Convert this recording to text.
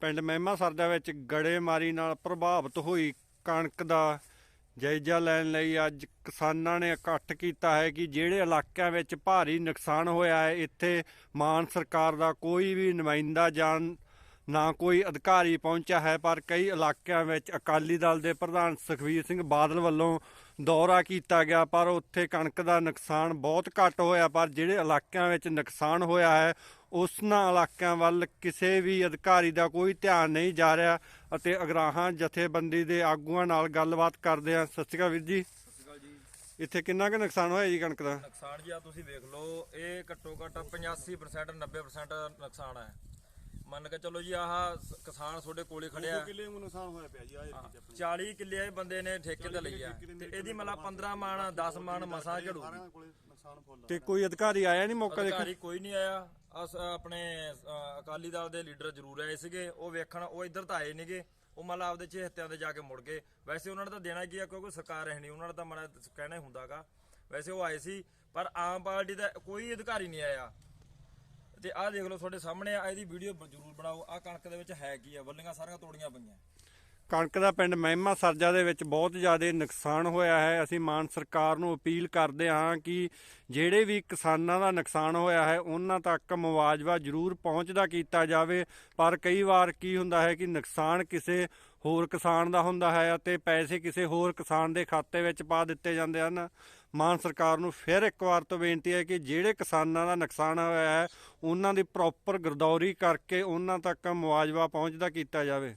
ਪਿੰਡ ਮਹਿਮਾ ਸਰਦਾ ਵਿੱਚ ਗੜੇਮਾਰੀ ਨਾਲ ਪ੍ਰਭਾਵਿਤ ਹੋਈ ਕਣਕ ਦਾ ਜਾਇਜ਼ਾ ਲੈਣ ਲਈ ਅੱਜ ਕਿਸਾਨਾਂ ਨੇ ਇਕੱਠ ਕੀਤਾ ਹੈ ਕਿ ਜਿਹੜੇ ਇਲਾਕਿਆਂ ਵਿੱਚ ਭਾਰੀ ਨੁਕਸਾਨ ਹੋਇਆ ਹੈ, ਇੱਥੇ ਮਾਨ ਸਰਕਾਰ ਦਾ ਕੋਈ ਵੀ ਨੁਮਾਇੰਦਾ ਜਾਂ ਨਾ ਕੋਈ ਅਧਿਕਾਰੀ ਪਹੁੰਚਿਆ ਹੈ, ਪਰ ਕਈ ਇਲਾਕਿਆਂ ਵਿੱਚ ਅਕਾਲੀ ਦਲ ਦੇ ਪ੍ਰਧਾਨ ਸੁਖਬੀਰ ਸਿੰਘ ਬਾਦਲ ਵੱਲੋਂ ਦੌਰਾ ਕੀਤਾ ਗਿਆ, ਪਰ ਉੱਥੇ ਕਣਕ ਦਾ ਨੁਕਸਾਨ ਬਹੁਤ ਘੱਟ ਹੋਇਆ, ਪਰ ਜਿਹੜੇ ਇਲਾਕਿਆਂ ਵਿੱਚ ਨੁਕਸਾਨ ਹੋਇਆ ਹੈ, ਉਸਨਾਂ ਇਲਾਕਿਆਂ ਵੱਲ ਕਿਸੇ ਵੀ ਅਧਿਕਾਰੀ ਦਾ ਕੋਈ ਧਿਆਨ ਨਹੀਂ ਜਾ ਰਿਹਾ ਅਤੇ ਅਗਰਾਹਾਂ ਜਥੇਬੰਦੀ ਦੇ ਆਗੂਆਂ ਨਾਲ ਗੱਲਬਾਤ ਕਰਦੇ ਹਾਂ। ਸਤਿ ਸ਼੍ਰੀ ਅਕਾਲ ਵੀਰ ਜੀ। ਸਤਿ ਸ਼੍ਰੀ ਅਕਾਲ ਜੀ ਇੱਥੇ ਕਿੰਨਾ ਕੁ ਨੁਕਸਾਨ ਹੋਇਆ ਜੀ ਕਣਕ ਦਾ? ਨੁਕਸਾਨ ਜੀ ਆ ਤੁਸੀਂ ਵੇਖ ਲਓ, ਇਹ ਘੱਟੋ ਘੱਟ 85% 90% ਨੁਕਸਾਨ ਹੈ। ਮੰਨ ਕੇ ਚੱਲੋ ਜੀ ਆਹ ਸ- ਕਿਸਾਨ ਤੁਹਾਡੇ ਕੋਲੇ ਖੜਿਆ। ਕਿੱਲੇ ਨੂੰ ਨੁਕਸਾਨ ਹੋਇਆ ਪਿਆ ਜੀ ਆਹ ਏਰੀਏ 'ਚ 40 ਕਿੱਲੇ ਇਹ ਬੰਦੇ ਨੇ ਠੇਕੇ ਤੇ ਲਈ ਆ। ਤੇ ਇਹਦੀ ਮਤਲਬ 15 ਮਣ 10 ਮਣ ਮਸਾਂ ਝੜੂ। ਸਾਰਿਆਂ ਕੋਲੇ ਨੁਕਸਾਨ ਫੁੱਲ ਤੇ ਕੋਈ ਅਧਿਕਾਰੀ ਆਇਆ ਨਹੀਂ ਮੌਕਾ ਦੇਖਣ? ਅਧਿਕਾਰੀ ਕੋਈ ਨਹੀਂ ਆਇਆ। ਅਸ ਆਪਣੇ ਅ, ਅਕਾਲੀ ਦਲ ਦੇ ਲੀਡਰ ਜ਼ਰੂਰ ਆਏ ਸੀਗੇ। ਉਹ ਵੇਖਣ ਉਹ ਇੱਧਰ ਤਾਂ ਆਏ ਨਹੀਂਗੇ। ਉਹ ਮਤਲਬ ਆਪਦੇ ਚਹਤਿਆਂ ਤੇ ਜਾ ਕੇ ਮੁੜ ਗਏ। ਵੈਸੇ ਉਹਨਾਂ ਨੇ ਤਾਂ ਦੇਣਾ ਕੀ ਆ ਕਿਉਂਕਿ ਸਰਕਾਰ ਹੈ ਨਹੀਂ। ਉਹਨਾਂ ਨੇ ਤਾਂ ਮੜਾ ਕਹਿਣਾ ਹੀ ਹੁੰਦਾਗਾ। ਵੈਸੇ ਉਹ ਆਏ ਸੀ ਪਰ ਆਮ ਪਾਰਟੀ ਦਾ ਕੋਈ ਅਧਿਕਾਰੀ ਨਹੀਂ ਆਇਆ। ਤੇ ਆਹ ਦੇਖ ਲਓ ਤੁਹਾਡੇ ਸਾਹਮਣੇ ਆ, ਇਹਦੀ ਵੀਡੀਓ ਜ਼ਰੂਰ ਬਣਾਓ। ਆਹ ਕਣਕ ਦੇ ਵਿੱਚ ਹੈ ਕੀ ਆ? ਵੱਲੀਆਂ ਸਾਰੀਆਂ ਤੋੜੀਆਂ ਪਈਆਂ। ਕਣਕ ਦਾ ਪਿੰਡ ਮਹਿਮਾ ਸਰਜਾ ਦੇ ਵਿੱਚ ਬਹੁਤ ਜ਼ਿਆਦਾ ਨੁਕਸਾਨ ਹੋਇਆ ਹੈ। ਅਸੀਂ ਮਾਨ ਸਰਕਾਰ ਨੂੰ ਅਪੀਲ ਕਰਦੇ ਹਾਂ ਕਿ ਜਿਹੜੇ ਵੀ ਕਿਸਾਨਾਂ ਦਾ ਨੁਕਸਾਨ ਹੋਇਆ ਹੈ, ਉਹਨਾਂ ਤੱਕ ਮੁਆਵਜ਼ਾ ਜ਼ਰੂਰ ਪਹੁੰਚਦਾ ਕੀਤਾ ਜਾਵੇ। ਪਰ ਕਈ ਵਾਰ ਕੀ ਹੁੰਦਾ ਹੈ ਕਿ ਨੁਕਸਾਨ ਕਿਸੇ ਹੋਰ ਕਿਸਾਨ ਦਾ ਹੁੰਦਾ ਹੈ ਅਤੇ ਪੈਸੇ ਕਿਸੇ ਹੋਰ ਕਿਸਾਨ ਦੇ ਖਾਤੇ ਵਿੱਚ ਪਾ ਦਿੱਤੇ ਜਾਂਦੇ ਹਨ। ਮਾਨ ਸਰਕਾਰ ਨੂੰ ਫਿਰ ਇੱਕ ਵਾਰ ਤੋਂ ਬੇਨਤੀ ਹੈ ਕਿ ਜਿਹੜੇ ਕਿਸਾਨਾਂ ਦਾ ਨੁਕਸਾਨ ਹੋਇਆ ਹੈ, ਉਹਨਾਂ ਦੀ ਪ੍ਰੋਪਰ ਗਰਦੌਰੀ ਕਰਕੇ ਉਹਨਾਂ ਤੱਕ ਮੁਆਵਜ਼ਾ ਪਹੁੰਚਦਾ ਕੀਤਾ ਜਾਵੇ।